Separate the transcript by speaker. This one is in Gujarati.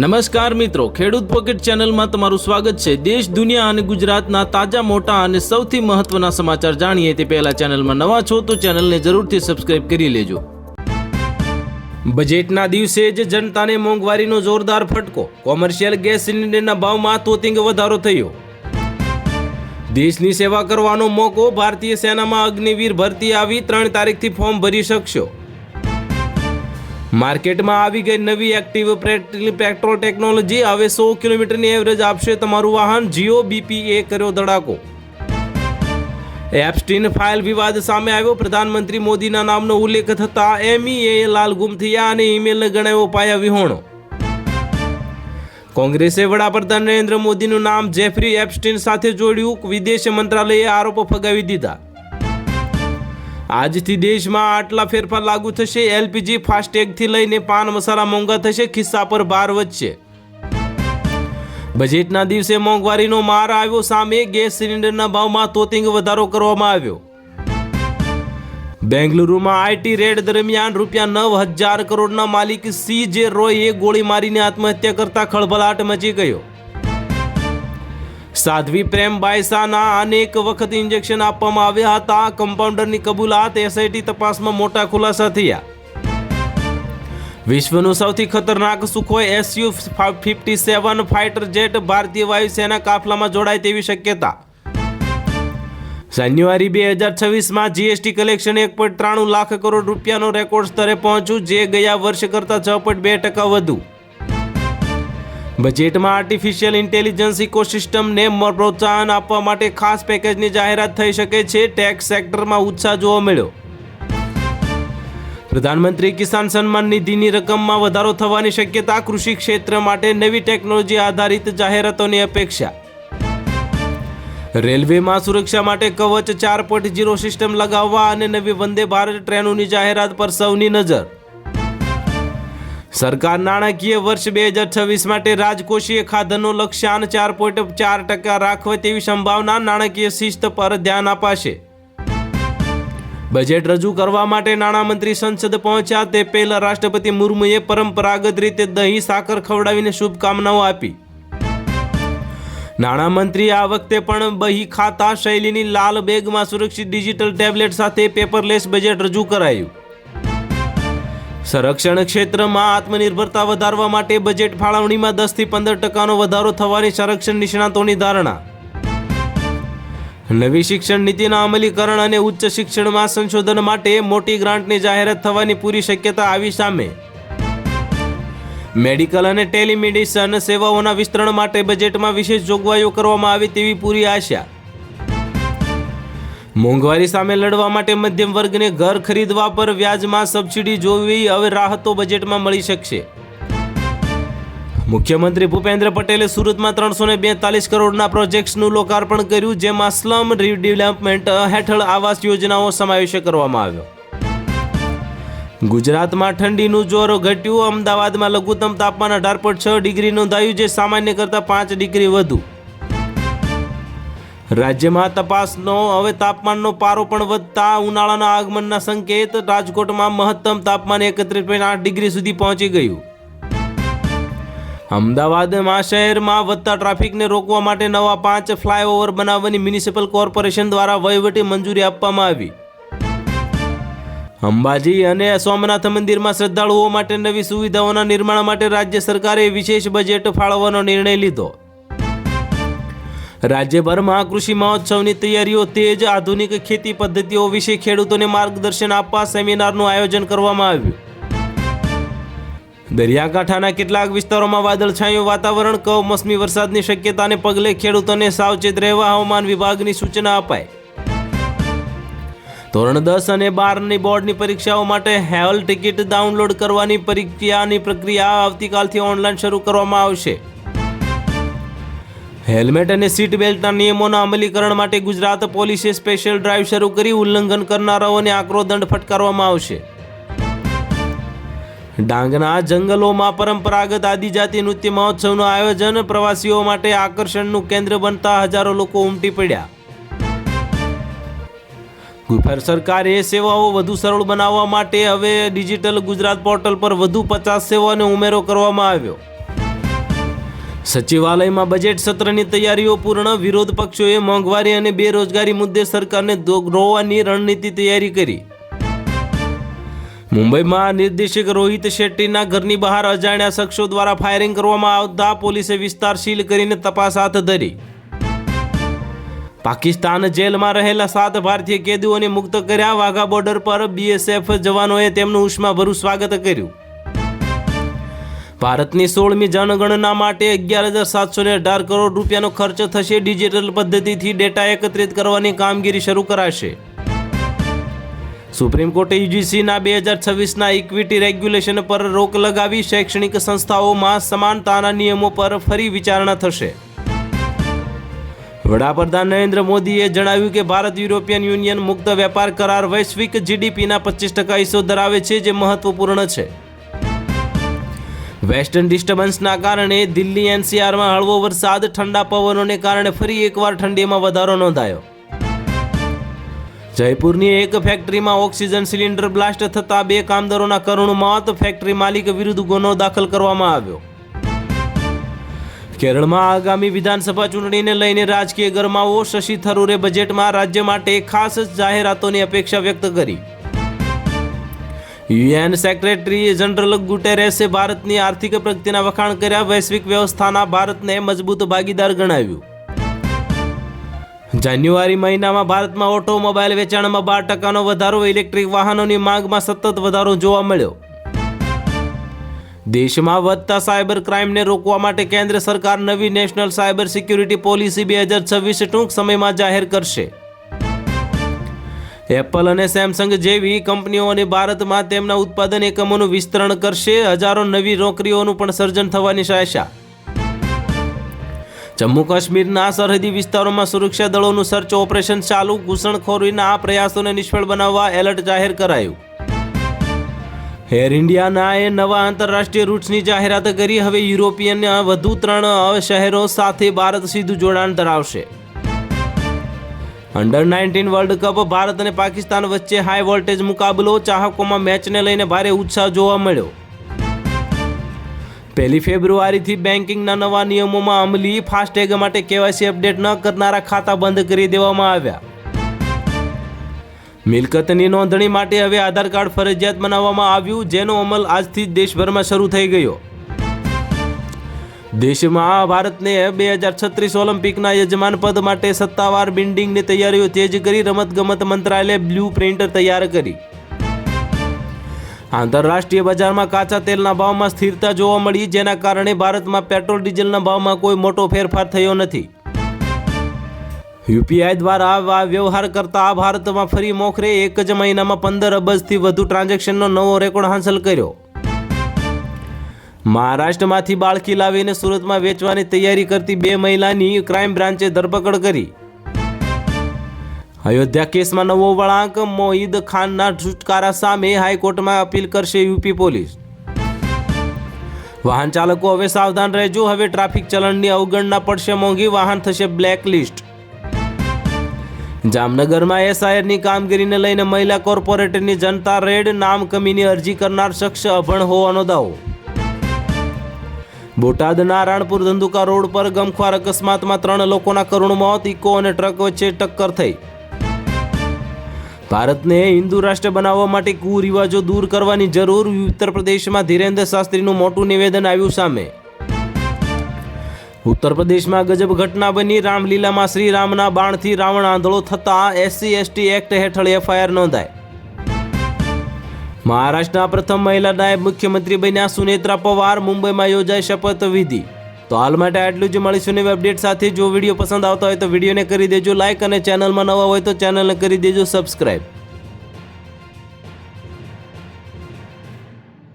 Speaker 1: નમસ્કાર મિત્રો, ખેડૂત પોકેટ ચેનલમાં તમારું સ્વાગત છે. દેશ, દુનિયા અને ગુજરાતના તાજા, મોટા અને સૌથી મહત્વના સમાચાર જાણીએ તે પહેલા ચેનલમાં નવા છો તો ચેનલને જરૂરથી સબસ્ક્રાઇબ કરી લેજો. બજેટના દિવસે જ જનતાને મોંઘવારીનો જોરદાર ફટકો. કોમર્શિયલ ગેસ સિલિન્ડરના ભાવમાં તોતિંગ વધારો થયો. દેશની સેવા કરવાનો મોકો ભારતીય સેનામાં અગ્નિવીર ભરતી આવી ત્રણ તારીખથી ફોર્મ ભરી શકશો. માર્કેટમાં આવી ગઈ નવી એક્ટિવ પેટ્રોલ ટેકનોલોજી હવે સો કિલોમીટરની એવરેજ આપશે તમારું વાહન. જીઓ બીપીએ કર્યો ધડાકો. એપ્સ્ટીન ફાઇલ વિવાદ સામે આવ્યો. પ્રધાનમંત્રી મોદીના નામનો ઉલ્લેખ થતા એમઈએ લાલ ગુમ થયા અને ઈમેલને ગણાવ્યો પાયા વિહોણો. કોંગ્રેસે વડાપ્રધાન નરેન્દ્ર મોદીનું નામ જેફરી એપ્સ્ટીન સાથે જોડ્યું. વિદેશ મંત્રાલયે આરોપો ફગાવી દીધા. આજથી દેશમાં આટલા ફેરફાર લાગુ થશે, એલપીજી ફાસ્ટેગથી લઈને પાન મસાલા મોંઘા થશે, ખિસ્સા પર ભાર વધશે. બજેટના દિવસે મોંઘવારીનો માર આવ્યો સામે, ગેસ સિલિન્ડરના ભાવમાં તોતિંગ વધારો કરવામાં આવ્યો. બેંગલુરુમાં આઈટી રેડ દરમિયાન રૂપિયા નવ હજાર કરોડના માલિક સી જે રોયે ગોળી મારીને આત્મહત્યા કરતા ખળભળાટ મચી ગયો. સાધ્વી પ્રેમ બાયસાના અનેક વખત ઇન્જેક્શન આપવામાં આવ્યા હતા. કમ્પાઉન્ડરની કબૂલાત એસઆઈટી તપાસમાં મોટા ખુલાસા થયા. વિશ્વનું સૌથી ખતરનાક Sukhoi SU fifty seven fighter jet ભારતીય વાયુસેના કાફલામાં જોડાય તેવી શક્યતા. જાન્યુઆરી બે હજાર છવ્વીસમાં જીએસટી કલેક્શન એક પોઈન્ટ ત્રાણું લાખ કરોડ રૂપિયાનો રેકોર્ડ સ્તરે પહોંચ્યું, જે ગયા વર્ષ કરતાં છ પોઈન્ટ બે ટકા વધુ. બજેટમાં આર્ટિફિશિયલ ઇન્ટેલિજન્સ ઇકોસિસ્ટમને પ્રોત્સાહન આપવા માટે ખાસ પેકેજની જાહેરાત થઈ શકે છે. ટેક્સ સેક્ટરમાં ઉત્સાહ જોવા મળ્યો. પ્રધાનમંત્રી કિસાન સન્માન નિધિની રકમમાં વધારો થવાની શક્યતા કૃષિ ક્ષેત્ર માટે નવી ટેકનોલોજી આધારિત જાહેરાતોની અપેક્ષા. રેલવેમાં સુરક્ષા માટે કવચ ચાર પોઈન્ટ સિસ્ટમ લગાવવા અને નવી વંદે ભારત ટ્રેનોની જાહેરાત પર સૌની નજર. સરકાર નાણાકીય વર્ષ બે હજાર છવ્વીસ માટે રાજકોષીય ખાધનનો લક્ષ્યાંક ચાર પોઈન્ટ ચાર ટકા રાખવા તેવી સંભાવના નાણાકીય શિસ્ત પર ધ્યાન અપાશે. બજેટ રજૂ કરવા માટે નાણામંત્રી સંસદ પહોંચ્યા તે પહેલા રાષ્ટ્રપતિ મુર્મુએ પરંપરાગત રીતે દહીં, સાકર ખવડાવીને શુભકામનાઓ આપી. નાણામંત્રી આ વખતે પણ બહી ખાતા શૈલીની લાલ બેગમાં સુરક્ષિત ડિજિટલ ટેબ્લેટ સાથે પેપરલેસ બજેટ રજૂ કરાયું. સંરક્ષણ ક્ષેત્રમાં આત્મનિર્ભરતા વધારવા માટે બજેટ ફાળવણીમાં દસથી પંદર ટકાનો વધારો થવાની સંરક્ષણ નિષ્ણાતોની ધારણા. નવી શિક્ષણ નીતિના અમલીકરણ અને ઉચ્ચ શિક્ષણમાં સંશોધન માટે મોટી ગ્રાન્ટની જાહેરાત થવાની પૂરી શક્યતા આવી સામે. મેડિકલ અને ટેલિમેડિસન સેવાઓના વિસ્તરણ માટે બજેટમાં વિશેષ જોગવાઈઓ કરવામાં આવી તેવી પૂરી આશા. મોંઘવારી સામે લડવા માટે મધ્યમ વર્ગને ઘર ખરીદવા પર વ્યાજમાં સબસિડી જોવી હવે રાહતો બજેટમાં મળી શકશે. મુખ્યમંત્રી ભૂપેન્દ્ર પટેલે સુરતમાં ત્રણસો ને બેતાલીસ કરોડના પ્રોજેક્ટ્સનું લોકાર્પણ કર્યું, જેમાં સ્લમ રીડેવલપમેન્ટ હેઠળ આવાસ યોજનાઓ સમાવેશ કરવામાં આવ્યો. ગુજરાતમાં ઠંડીનું જોર ઘટ્યું, અમદાવાદમાં લઘુત્તમ તાપમાન અઢાર પોઈન્ટ છ ડિગ્રી નોંધાયું, જે સામાન્ય કરતાં પાંચ ડિગ્રી વધુ. રાજ્યમાં તપાસનો હવે તાપમાનનો પારો પણ વધતા ઉનાળાના આગમનના સંકેત રાજકોટમાં મહત્તમ તાપમાન એકત્રીસ પોઈન્ટ આઠ ડિગ્રી સુધી પહોંચી ગયું. અમદાવાદમાં શહેરમાં વધતા ટ્રાફિકને રોકવા માટે નવા પાંચ ફ્લાયઓવર બનાવવાની મ્યુનિસિપલ કોર્પોરેશન દ્વારા વહીવટી મંજૂરી આપવામાં આવી. અંબાજી અને સોમનાથ મંદિરમાં શ્રદ્ધાળુઓ માટે નવી સુવિધાઓના નિર્માણ માટે રાજ્ય સરકારે વિશેષ બજેટ ફાળવવાનો નિર્ણય લીધો. રાજ્યભરમાં કૃષિ મહોત્સવની તૈયારીઓ તેજ આધુનિક ખેતી પદ્ધતિઓ વિશે ખેડૂતોને માર્ગદર્શન આપવા સેમિનારનું આયોજન કરવામાં આવ્યું. દરિયાકાંઠાના કેટલાક વિસ્તારોમાં વાદળછાયું વાતાવરણ, કમોસમી વરસાદની શક્યતાને પગલે ખેડૂતોને સાવચેત રહેવા હવામાન વિભાગની સૂચના અપાઈ. ધોરણ દસ અને બારની બોર્ડની પરીક્ષાઓ માટે હેલ ટિકિટ ડાઉનલોડ કરવાની પરીક્ષાની પ્રક્રિયા આવતીકાલથી ઓનલાઈન શરૂ કરવામાં આવશે. હેલ્મેટ અને સીટ બેલ્ટના નિયમોના અમલીકરણ માટે ગુજરાત પોલીસે સ્પેશિયલ ડ્રાઈવ શરૂ કરી ઉલ્લંઘન કરનારાઓને આકરો દંડ ફટકારવામાં આવશે. ડાંગના જંગલોમાં પરંપરાગત આદિજાતિ નૃત્ય મહોત્સવનું આયોજન પ્રવાસીઓ માટે આકર્ષણનું કેન્દ્ર બનતા હજારો લોકો ઉમટી પડ્યા. ગુફર સરકારે સેવાઓ વધુ સરળ બનાવવા માટે હવે ડિજિટલ ગુજરાત પોર્ટલ પર વધુ પચાસ સેવાઓને ઉમેરો કરવામાં આવ્યો. સચિવાલયમાં બજેટ સત્રની તૈયારીઓ પૂર્ણ. વિરોધ પક્ષોએ મોંઘવારી અને બેરોજગારી મુદ્દે સરકારને રોવાની રણનીતિ તૈયારી કરી. મુંબઈમાં નિર્દેશક રોહિત શેટ્ટીના ઘરની બહાર અજાણ્યા શખ્સો દ્વારા ફાયરિંગ કરવામાં આવતા પોલીસે વિસ્તાર સીલ કરીને તપાસ હાથ ધરી. પાકિસ્તાન જેલમાં રહેલા સાત ભારતીય કેદીઓને મુક્ત કર્યા. વાઘા બોર્ડર પર બીએસએફ જવાનોએ તેમનું ઉષ્માભર્યું સ્વાગત કર્યું. ભારતની સોળમી જનગણના માટે અગિયાર હજાર સાતસો ને અઢાર કરોડ રૂપિયાનો ખર્ચ થશે. ડિજિટલ પદ્ધતિથી ડેટા એકત્રિત કરવાની કામગીરી શરૂ કરાશે. સુપ્રીમ કોર્ટે યુજીસીના બે હજાર છવ્વીસના ઇક્વિટી રેગ્યુલેશન પર રોક લગાવી શૈક્ષણિક સંસ્થાઓમાં સમાનતાના નિયમો પર ફરી વિચારણા થશે. વડાપ્રધાન નરેન્દ્ર મોદીએ જણાવ્યું કે ભારત યુરોપિયન યુનિયન મુક્ત વેપાર કરાર વૈશ્વિક જીડીપીના પચીસ ટકા હિસ્સો ધરાવે છે, જે મહત્વપૂર્ણ છે. વેસ્ટર્ન ડિસ્ટર્બન્સના કારણે દિલ્હી એનસીઆરમાં હળવો વરસાદ, ઠંડા પવનોને કારણે ફરી એકવાર ઠંડીમાં વધારો નોંધાયો. જયપુરની એક ફેક્ટરીમાં ઓક્સિજન સિલિન્ડર બ્લાસ્ટ થતા બે કામદારોના કરુણ મોત ફેક્ટરી માલિક વિરુદ્ધ ગુનો દાખલ કરવામાં આવ્યો. કેરળમાં આગામી વિધાનસભા ચૂંટણીને લઈને રાજકીય ગરમાવો, શશી થરૂરે બજેટમાં રાજ્ય માટે ખાસ જાહેરાતોની અપેક્ષા વ્યક્ત કરી. યુએન સેક્રેટરી જનરલ ગુટેરેસે ભારતની આર્થિક પ્રગતિના વખાણ કર્યા, વૈશ્વિક વ્યવસ્થાના ભારતને મજબૂત ભાગીદાર ગણાવ્યું. જાન્યુઆરી મહિનામાં ભારતમાં ઓટોમોબાઈલ વેચાણમાં બાર ટકાનો વધારો, ઇલેક્ટ્રિક વાહનોની માંગમાં સતત વધારો જોવા મળ્યો. દેશમાં વધતા સાયબર ક્રાઇમને રોકવા માટે કેન્દ્ર સરકાર નવી નેશનલ સાયબર સિક્યુરિટી પોલિસી બે હજાર છવ્વીસ ટૂંક સમયમાં જાહેર કરશે. એપલ અને સેમસંગ જેવી કંપનીઓને ભારતમાં તેમના ઉત્પાદન એકમોનું વિસ્તરણ કરશે. હજારો નવી નોકરીઓનું પણ સર્જન થવાની આશા જમ્મુ કાશ્મીરના સરહદી વિસ્તારોમાં સુરક્ષા દળોનું સર્ચ ઓપરેશન ચાલુ. ઘૂસણખોરીના આ પ્રયાસોને નિષ્ફળ બનાવવા એલર્ટ જાહેર કરાયું. એર ઇન્ડિયાના એ નવા આંતરરાષ્ટ્રીય રૂટ્સની જાહેરાત કરી. હવે યુરોપિયન વધુ ત્રણ શહેરો સાથે ભારત સીધું જોડાણ ધરાવશે. Under nineteen world cup Bharat અને પાકિસ્તાન વચ્ચે હાઈ વોલ્ટેજ મુકાબલો ચાહકોમાં મેચને લઈને ભારે ઉત્સાહ જોવા મળ્યો. પહેલી ફેબ્રુઆરીથી બેન્કિંગના નવા નિયમોમાં અમલી ફાસ્ટેગ માટે કેવાયસી અપડેટ ન કરનારા ખાતા બંધ કરી દેવામાં આવ્યા. મિલકતની નોંધણી માટે હવે આધાર કાર્ડ ફરજિયાત બનાવવામાં આવ્યું, જેનો અમલ આજથી જ દેશભરમાં શરૂ થઈ ગયો. દેશમાં ભારતને બે હજાર છત્રીસ ઓલિમ્પિકના યજમાન પદ માટે સત્તાવાર બિલ્ડિંગની તૈયારીઓ તેજ કરી રમતગમત મંત્રાલયે બ્લુ પ્રિન્ટ તૈયાર કરી. આંતરરાષ્ટ્રીય બજારમાં કાચા તેલના ભાવમાં સ્થિરતા જોવા મળી, જેના કારણે ભારતમાં પેટ્રોલ ડીઝલના ભાવમાં કોઈ મોટો ફેરફાર થયો નથી. યુપીઆઈ દ્વારા આ વ્યવહાર કરતા ભારતમાં ફરી મોખરે એક જ મહિનામાં પંદર અબજથી વધુ ટ્રાન્ઝેક્શનનો નવો રેકોર્ડ હાંસલ કર્યો. મહારાષ્ટ્રમાંથી બાળકી લાવીને સુરતમાં વેચવાની તૈયારી કરતી બે મહિલાની ક્રાઇમ બ્રાન્ચે ધરપકડ કરી. અયોધ્યા કેસમાં નવો વળાંક, મોહિદ ખાનના છુટકારા સામે હાઈકોર્ટમાં અપીલ કરશે યુપી પોલીસ. વાહન ચાલકો હવે સાવધાન રહેજો, હવે ટ્રાફિક ચલણની અવગણના પડશે મોંઘી વાહન, થશે બ્લેક લિસ્ટ જામનગરમાં એસઆઈઆરની કામગીરીને લઈને મહિલા કોર્પોરેટરની જનતા રેડ નામ કમીની અરજી કરનાર શખ્સ અભણ હોવાનો દાવો. બોટાદના રાણપુર ધંધુકા રોડ પર ગમખ્વાર અકસ્માતમાં ત્રણ લોકોના કરુણ મોત, ઇકો અને ટ્રક વચ્ચે ટક્કર થઈ. ભારતને હિન્દુ રાષ્ટ્ર બનાવવા માટે કુરિવાજો દૂર કરવાની જરૂર ઉત્તર પ્રદેશમાં ધીરેન્દ્ર શાસ્ત્રીનું મોટું નિવેદન આવ્યું સામે. ઉત્તર પ્રદેશમાં ગજબ ઘટના બની, રામલીલામાં શ્રી રામના બાણથી રાવણ આંધળો થતા એસસી, એસટી એક્ટ હેઠળ એફઆઈઆર નોંધાય. મહારાષ્ટ્રના પ્રથમ મહિલા નાયબ મુખ્યમંત્રી બન્યા સુનેત્રા પવાર, મુંબઈમાં યોજાય શપથવિધિ તો હાલ માટે આટલું જ મળીશું નવી અપડેટ સાથે. જો વીડિયો પસંદ આવતો હોય તો વિડીયોને કરી દેજો લાઇક અને ચેનલમાં નવા હોય તો ચેનલને કરી દેજો સબસ્ક્રાઈબ